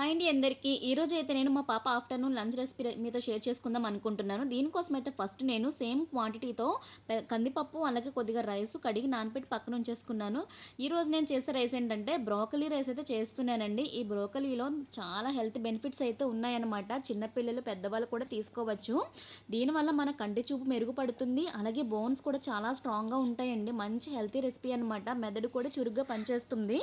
Hi అండి అందరికీ. ఈరోజు అయితే నేను మా పాప ఆఫ్టర్నూన్ లంచ్ రెసిపీ మీతో షేర్ చేసుకుందాం అనుకుంటున్నాను. దీనికోసం అయితే ఫస్ట్ నేను సేమ్ క్వాంటిటీతో కందిపప్పు అలాగే కొద్దిగా రైస్ కడిగి నానపెట్టి పక్కన ఉంచేసుకున్నాను. ఈరోజు నేను చేసే రైస్ ఏంటంటే బ్రోకలీ రైస్ అయితే చేస్తున్నానండి. ఈ బ్రోకలీలో చాలా హెల్త్ బెనిఫిట్స్ అయితే ఉన్నాయన్నమాట. చిన్నపిల్లలు పెద్దవాళ్ళు కూడా తీసుకోవచ్చు. దీనివల్ల మన కంటి చూపు మెరుగుపడుతుంది. అలాగే బోన్స్ కూడా చాలా స్ట్రాంగ్గా ఉంటాయండి. మంచి హెల్తీ రెసిపీ అనమాట మెదడు కూడా చురుగ్గా పనిచేస్తుంది.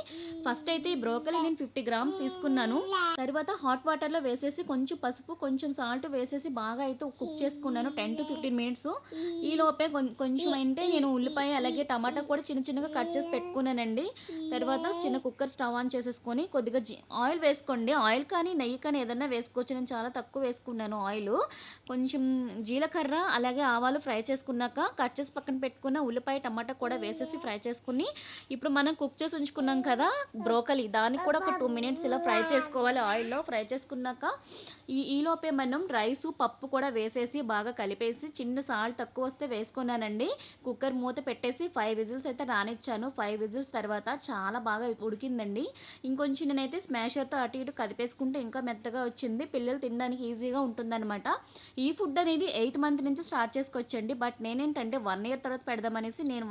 ఫస్ట్ అయితే ఈ బ్రోకలీ నేను ఫిఫ్టీ గ్రామ్స్ తీసుకున్నాను. తర్వాత హాట్ వాటర్లో వేసేసి కొంచెం పసుపు కొంచెం సాల్ట్ వేసేసి బాగా అయితే కుక్ చేసుకున్నాను టెన్ టు ఫిఫ్టీన్ మినిట్స్ ఈ లోపే కొంచెం అంటే నేను ఉల్లిపాయ అలాగే టమాటా కూడా చిన్న చిన్నగా కట్ చేసి పెట్టుకున్నానండి. తర్వాత చిన్న కుక్కర్ స్టవ్ ఆన్ చేసేసుకొని కొద్దిగా జీ- ఆయిల్ వేసుకోండి. ఆయిల్ కానీ నెయ్యి కానీ ఏదన్నా వేసుకోవచ్చు. నేను చాలా తక్కువ వేసుకున్నాను ఆయిల్. కొంచెం జీలకర్ర అలాగే ఆవాలు ఫ్రై చేసుకున్నాక కట్ చేసి పక్కన పెట్టుకున్న ఉల్లిపాయ టమాటా కూడా వేసేసి ఫ్రై చేసుకుని ఇప్పుడు మనం కుక్ చేసి ఉంచుకున్నాం కదా బ్రోకలీ దానికి కూడా ఒక టూ మినిట్స్ ఇలా ఫ్రై చేసుకోవాలి. ఆయిల్లో ఫ్రై చేసుకున్నాక ఈ ఈలోపే మనం రైస్ పప్పు కూడా వేసేసి బాగా కలిపేసి చిన్న సాల్ట్ తక్కువ వస్తే వేసుకున్నానండి. కుక్కర్ మూత పెట్టేసి ఫైవ్ విజిల్స్ అయితే రానిచ్చాను. ఫైవ్ విజిల్స్ తర్వాత చాలా బాగా ఉడికిందండి. ఇంకొంచెం నేనైతే స్మాషర్తో అటు ఇటు కదిపేసుకుంటే ఇంకా మెత్తగా వచ్చింది. పిల్లలు తినడానికి ఈజీగా ఉంటుందన్నమాట. ఈ ఫుడ్ అనేది ఎయిత్ మంత్ నుంచి స్టార్ట్ చేసుకోవచ్చండి బట్ నేనేంటంటే వన్ ఇయర్ తర్వాత పెడదామనేసి నేను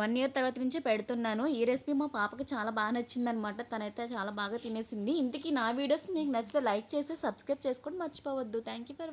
వన్ ఇయర్ తర్వాత నుంచే పెడుతున్నాను. ఈ రెసిపీ మా పాపకి చాలా బాగా నచ్చిందనమాట తనైతే చాలా బాగా తినేసింది. ఇంతకీ నా వీడియోస్ మీకు నచ్చితే లైక్ చేసి సబ్స్క్రైబ్ చేసుకోండి మర్చిపోవద్దు. Thank you for